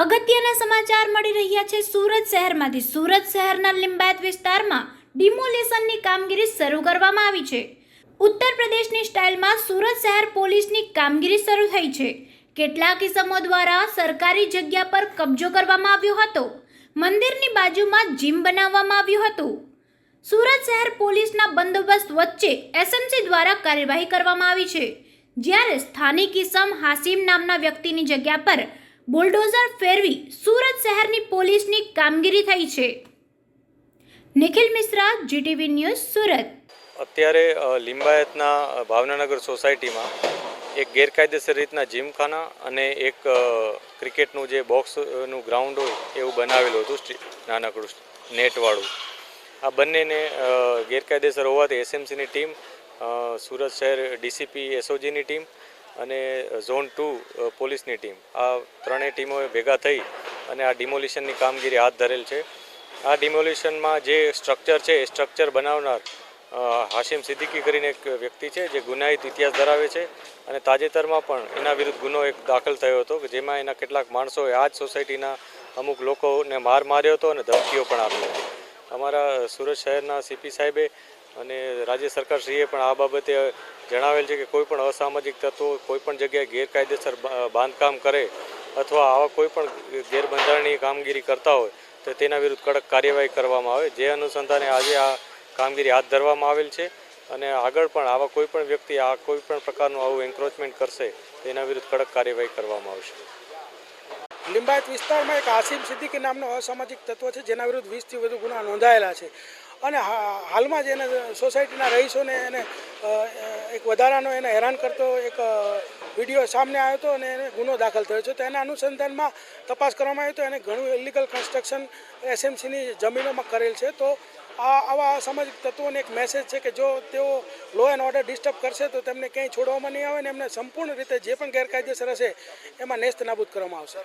અગત્યના સમાચાર મળી રહ્યા છે સુરત શહેરમાંથી. સુરત શહેરના લિંબાયત વિસ્તારમાં ડિમોલિશનની કામગીરી શરૂ કરવામાં આવી છે. ઉત્તર પ્રદેશની સ્ટાઇલમાં સુરત શહેર પોલીસની કામગીરી શરૂ થઈ છે. કેટલાક ઇસમો દ્વારા સરકારી જગ્યા પર કબજો કરવામાં આવ્યો હતો. મંદિરની બાજુમાં જીમ બનાવવામાં આવ્યું હતું. સુરત શહેર પોલીસના બંદોબસ્ત વચ્ચે એસએમસી દ્વારા કાર્યવાહી કરવામાં આવી છે. જ્યારે સ્થાનિક ઇસમ હાસિમ નામના વ્યક્તિની જગ્યા પર બુલડોઝર ફેરવી સુરત શહેરની પોલીસની કામગીરી થઈ છે. Nikhil Mishra, GTV news, Surat. અત્યારે લિંબાયતના ભાવનગર સોસાયટીમાં એક ગેરકાયદેસર રીતના જીમખાના અને એક ક્રિકેટનું જે બોક્સનું ગ્રાઉન્ડ હોય એવું બનાવેલું હતું નાનકડું નેટવાળું. આ બંનેને ગેરકાયદેસર હોવાથી એસએમસીની ટીમ સુરત શહેર ડીસીપી, એસઓજીની ટીમ અને ઝોન ટુ પોલીસની ટીમ. આ ત્રણેય ટીમોએ ભેગા થઈ અને આ ડિમોલિશનની કામગીરી હાથ ધરેલ છે. આ ડિમોલિશનમાં જે સ્ટ્રક્ચર છે, એ સ્ટ્રક્ચર બનાવનાર હાશિમ સિદ્દીકી કરીને એક વ્યક્તિ છે, જે ગુનાહિત ઇતિહાસ ધરાવે છે અને તાજેતરમાં પણ એના વિરુદ્ધ ગુનો એક દાખલ થયો હતો કે જેમાં એના કેટલાક માણસોએ આ જ સોસાયટીના અમુક લોકોને માર માર્યો હતો અને ધમકીઓ પણ આપી હતી. અમારા સુરત શહેરના સીપી સાહેબે અને રાજ્ય સરકારશ્રીએ પણ આ બાબતે જણાવેલ છે કે કોઈપણ અસામાજિક તત્વો કોઈપણ જગ્યાએ ગેરકાયદેસર બાંધકામ કરે અથવા આવા કોઈપણ ગેરબંધારણીય કામગીરી કરતા હોય, તો તેના વિરુદ્ધ કડક કાર્યવાહી કરવામાં આવે. જે અનુસંધાને આજે આ કામગીરી હાથ ધરવામાં આવેલ છે અને આગળ પણ આવા કોઈપણ વ્યક્તિ આ કોઈપણ પ્રકારનું આવું એન્ક્રોચમેન્ટ કરશે, તેના વિરુદ્ધ કડક કાર્યવાહી કરવામાં આવશે. લિંબાયત વિસ્તારમાં એક આસિમ સિદ્દીકી નામનો અસામાજિક તત્વ છે, જેના વિરુદ્ધ વીસથી વધુ ગુના નોંધાયેલા છે. અને હાલમાં જ એને સોસાયટીના રહીશોને એને એક વધારાનો એને હેરાન કરતો એક વીડિયો સામે આવ્યો હતો અને એને ગુનો દાખલ થયો છે. તો એના અનુસંધાનમાં તપાસ કરવામાં આવ્યો તો એને ઘણું ઇલીગલ કન્સ્ટ્રક્શન એસએમસીની જમીનોમાં કરેલ છે. તો આ આવા અસામાજિક તત્વોને એક મેસેજ છે કે જો તેઓ લો એન્ડ ઓર્ડર ડિસ્ટર્બ કરશે તો તેમને ક્યાંય છોડવામાં નહીં આવે ને એમને સંપૂર્ણ રીતે જે પણ ગેરકાયદેસર હશે, એમાં નેસ્ત નાબૂદ કરવામાં આવશે.